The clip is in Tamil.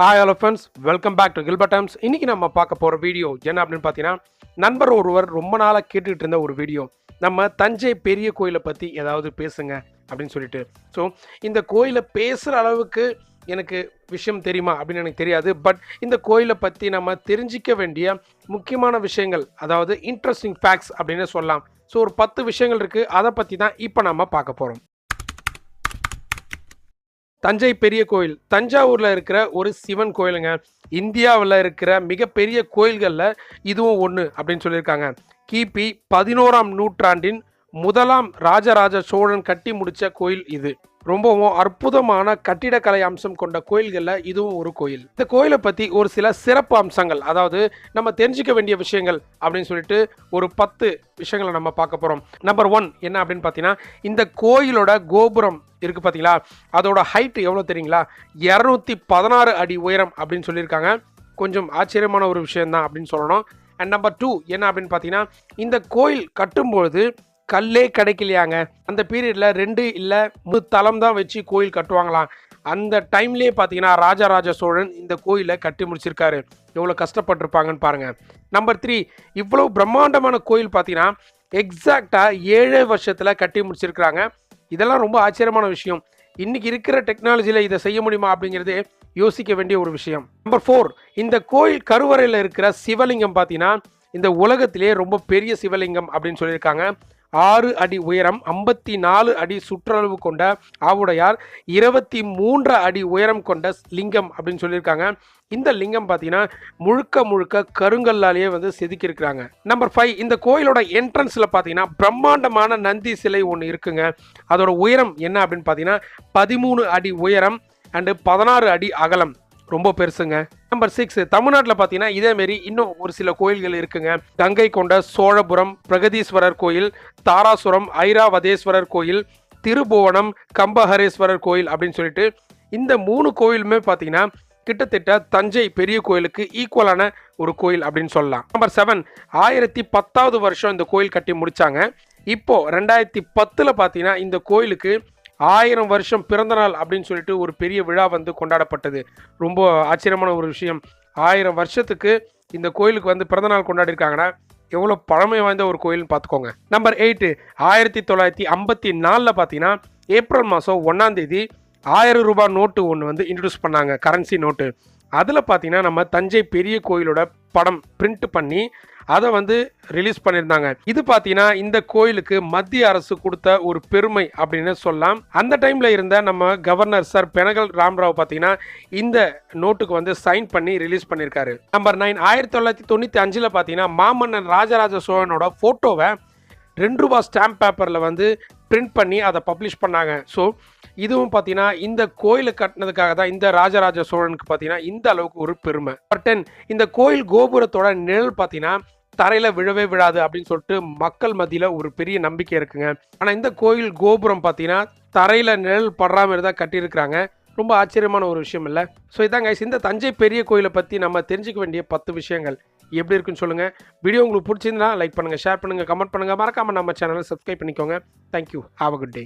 Hi hello friends welcome back to Gilbert Times இன்றைக்கி நம்ம பார்க்க போகிற வீடியோ என்ன அப்படின்னு பார்த்தீங்கன்னா நண்பர் ஒருவர் ரொம்ப நாளாக கேட்டுக்கிட்டு இருந்த ஒரு வீடியோ நம்ம தஞ்சை பெரிய கோயிலை பற்றி ஏதாவது பேசுங்க அப்படின்னு சொல்லிட்டு. ஸோ இந்த கோயிலை பேசுகிற அளவுக்கு எனக்கு விஷயம் தெரியுமா அப்படின்னு எனக்கு தெரியாது. பட் இந்த கோயிலை பற்றி நம்ம தெரிஞ்சிக்க வேண்டிய முக்கியமான விஷயங்கள் அதாவது இன்ட்ரெஸ்டிங் ஃபேக்ட்ஸ் அப்படின்னு சொல்லலாம். ஸோ ஒரு பத்து விஷயங்கள் இருக்குது அதை பற்றி தான் இப்போ நம்ம பார்க்க போகிறோம் தஞ்சை பெரிய கோயில். தஞ்சாவூரில் இருக்கிற ஒரு சிவன் கோயிலுங்க. இந்தியாவில் இருக்கிற மிகப்பெரிய கோயில்களில் இதுவும் ஒன்று அப்படின்னு சொல்லியிருக்காங்க. கிபி பதினோராம் நூற்றாண்டின் முதலாம் ராஜராஜ சோழன் கட்டி முடித்த கோயில் இது. ரொம்பவும் அற்புதமான கட்டிடக்கலை அம்சம் கொண்ட கோயில்களில் இதுவும் ஒரு கோயில். இந்த கோயிலை பற்றி ஒரு சில சிறப்பு அம்சங்கள் அதாவது நம்ம தெரிஞ்சுக்க வேண்டிய விஷயங்கள் அப்படின்னு சொல்லிட்டு ஒரு பத்து விஷயங்களை நம்ம பார்க்க போகிறோம் நம்பர் ஒன் என்ன அப்படின்னு பார்த்தீங்கன்னா இந்த கோயிலோட கோபுரம் இருக்குது பார்த்தீங்களா அதோட ஹைட்டு எவ்வளோ தெரியுங்களா? இரநூத்தி பதினாறு அடி உயரம் அப்படின்னு சொல்லியிருக்காங்க. கொஞ்சம் ஆச்சரியமான ஒரு விஷயம்தான் அப்படின்னு சொல்லணும். அண்ட் நம்பர் டூ என்ன அப்படின்னு பார்த்தீங்கன்னா இந்த கோயில் கட்டும்பொழுது கல்லே கிடைக்கலையாங்க. அந்த பீரியடில் ரெண்டு இல்லை மூணு தளம் தான் வச்சு கோயில் கட்டுவாங்களாம். அந்த டைம்லேயே பார்த்தீங்கன்னா ராஜராஜ சோழன் இந்த கோயிலை கட்டி முடிச்சிருக்காரு. எவ்வளோ கஷ்டப்பட்டிருப்பாங்கன்னு பாருங்கள் நம்பர் த்ரீ இவ்வளோ பிரம்மாண்டமான கோயில் பார்த்தீங்கன்னா எக்ஸாக்டாக ஏழு வருஷத்தில் கட்டி முடிச்சிருக்கிறாங்க. இதெல்லாம் ரொம்ப ஆச்சரியமான விஷயம். இன்னைக்கு இருக்கிற டெக்னாலஜியில் இதை செய்ய முடியுமா அப்படிங்கிறது யோசிக்க வேண்டிய ஒரு விஷயம். நம்பர் ஃபோர் இந்த கோயில் கருவறையில் இருக்கிற சிவலிங்கம் பார்த்தீங்கன்னா இந்த உலகத்திலே ரொம்ப பெரிய சிவலிங்கம் அப்படின்னு சொல்லியிருக்காங்க. ஆறு அடி உயரம் ஐம்பத்தி நாலு அடி சுற்றளவு கொண்ட ஆவுடையார் இருபத்தி மூன்று அடி உயரம் கொண்ட லிங்கம் அப்படின்னு சொல்லியிருக்காங்க. இந்த லிங்கம் பார்த்தீங்கன்னா முழுக்க முழுக்க கருங்கல்லாலேயே வந்து செதுக்கியிருக்கிறாங்க. நம்பர் ஃபைவ் இந்த கோயிலோட என்ட்ரன்ஸில் பார்த்தீங்கன்னா பிரம்மாண்டமான நந்தி சிலை ஒன்று இருக்குங்க. அதோட உயரம் என்ன அப்படின்னு பார்த்தீங்கன்னா பதிமூணு அடி உயரம் அண்டு பதினாறு அடி அகலம். ரொம்ப பெருசுங்க. நம்பர் சிக்ஸ் தமிழ்நாட்டில் பார்த்தீங்கன்னா இதேமாரி இன்னும் ஒரு சில கோயில்கள் இருக்குங்க. கங்கை கொண்ட சோழபுரம் பிரகதீஸ்வரர் கோயில் தாராசுரம் ஐராவதேஸ்வரர் கோயில் திருபுவனம் கம்பஹரேஸ்வரர் கோயில் அப்படின்னு சொல்லிட்டு இந்த மூணு கோயிலுமே பார்த்தீங்கன்னா கிட்டத்தட்ட தஞ்சை பெரிய கோயிலுக்கு ஈக்குவலான ஒரு கோயில் அப்படின்னு சொல்லலாம். நம்பர் செவன் ஆயிரத்தி பத்தாவது வருஷம் இந்த கோயில் கட்டி முடிச்சாங்க. இப்போ ரெண்டாயிரத்தி பத்தில் பார்த்தீங்கன்னா இந்த கோயிலுக்கு ஆயிரம் வருஷம் பிறந்தநாள் அப்படின்னு சொல்லிட்டு ஒரு பெரிய விழா வந்து கொண்டாடப்பட்டது. ரொம்ப ஆச்சரியமான ஒரு விஷயம். ஆயிரம் வருஷத்துக்கு இந்த கோயிலுக்கு வந்து பிறந்தநாள் கொண்டாடிருக்காங்கன்னா எவ்வளோ பழமை வாய்ந்த ஒரு கோயில்னு பார்த்துக்கோங்க. நம்பர் எயிட்டு ஆயிரத்தி தொள்ளாயிரத்தி ஐம்பத்தி நாலில் பார்த்தீங்கன்னா ஏப்ரல் மாதம் ஒன்றாம் தேதி ஆயிரம் ரூபாய் நோட்டு ஒன்று வந்து இன்ட்ரடியூஸ் பண்ணாங்க கரன்சி நோட்டு அதில் பார்த்தீங்கன்னா நம்ம தஞ்சை பெரிய கோயிலோட படம் பிரிண்ட் பண்ணி அதை வந்து ரிலீஸ் பண்ணியிருந்தாங்க. இது பார்த்தீங்கன்னா இந்த கோயிலுக்கு மத்திய அரசு கொடுத்த ஒரு பெருமை அப்படின்னு சொல்லலாம். அந்த டைமில் இருந்த நம்ம கவர்னர் சார் பெனகல் ராம்ராவ் பார்த்தீங்கன்னா இந்த நோட்டுக்கு வந்து சைன் பண்ணி ரிலீஸ் பண்ணியிருக்காரு. நம்பர் நைன் ஆயிரத்தி தொள்ளாயிரத்தி தொண்ணூற்றி அஞ்சில் பார்த்தீங்கன்னா மாமன்னன் ராஜராஜ சோழனோட ஃபோட்டோவை ரெண்டு ரூபா ஸ்டாம்ப் பேப்பரில் வந்து பிரிண்ட் பண்ணி அதை பப்ளிஷ் பண்ணாங்க. ஸோ இதுவும் பார்த்தீங்கன்னா இந்த கோயிலை கட்டினதுக்காக தான் இந்த ராஜராஜ சோழனுக்கு பார்த்தீங்கன்னா இந்த அளவுக்கு ஒரு பெருமை. பட் டென் இந்த கோயில் கோபுரத்தோட நிழல் பார்த்தீங்கன்னா தரையில் விழவே விழாது அப்படின்னு சொல்லிட்டு மக்கள் மத்தியில் ஒரு பெரிய நம்பிக்கை இருக்குங்க. ஆனால் இந்த கோயில் கோபுரம் பார்த்தீங்கன்னா தரையில் நிழல் படுற மாதிரி தான் கட்டியிருக்கிறாங்க. ரொம்ப ஆச்சரியமான ஒரு விஷயம் இல்லை? ஸோ இதாங்க இந்த தஞ்சை பெரிய கோயிலை பற்றி நம்ம தெரிஞ்சுக்க வேண்டிய பத்து விஷயங்கள். எப்படி இருக்குன்னு சொல்லுங்கள் வீடியோ உங்களுக்கு பிடிச்சிருந்தா லைக் பண்ணுங்கள் ஷேர் பண்ணுங்கள் கமெண்ட் பண்ணுங்கள் மறக்காமல் நம்ம சேனலை சப்ஸ்கிரைப் பண்ணிக்கோங்க. Thank you have a good day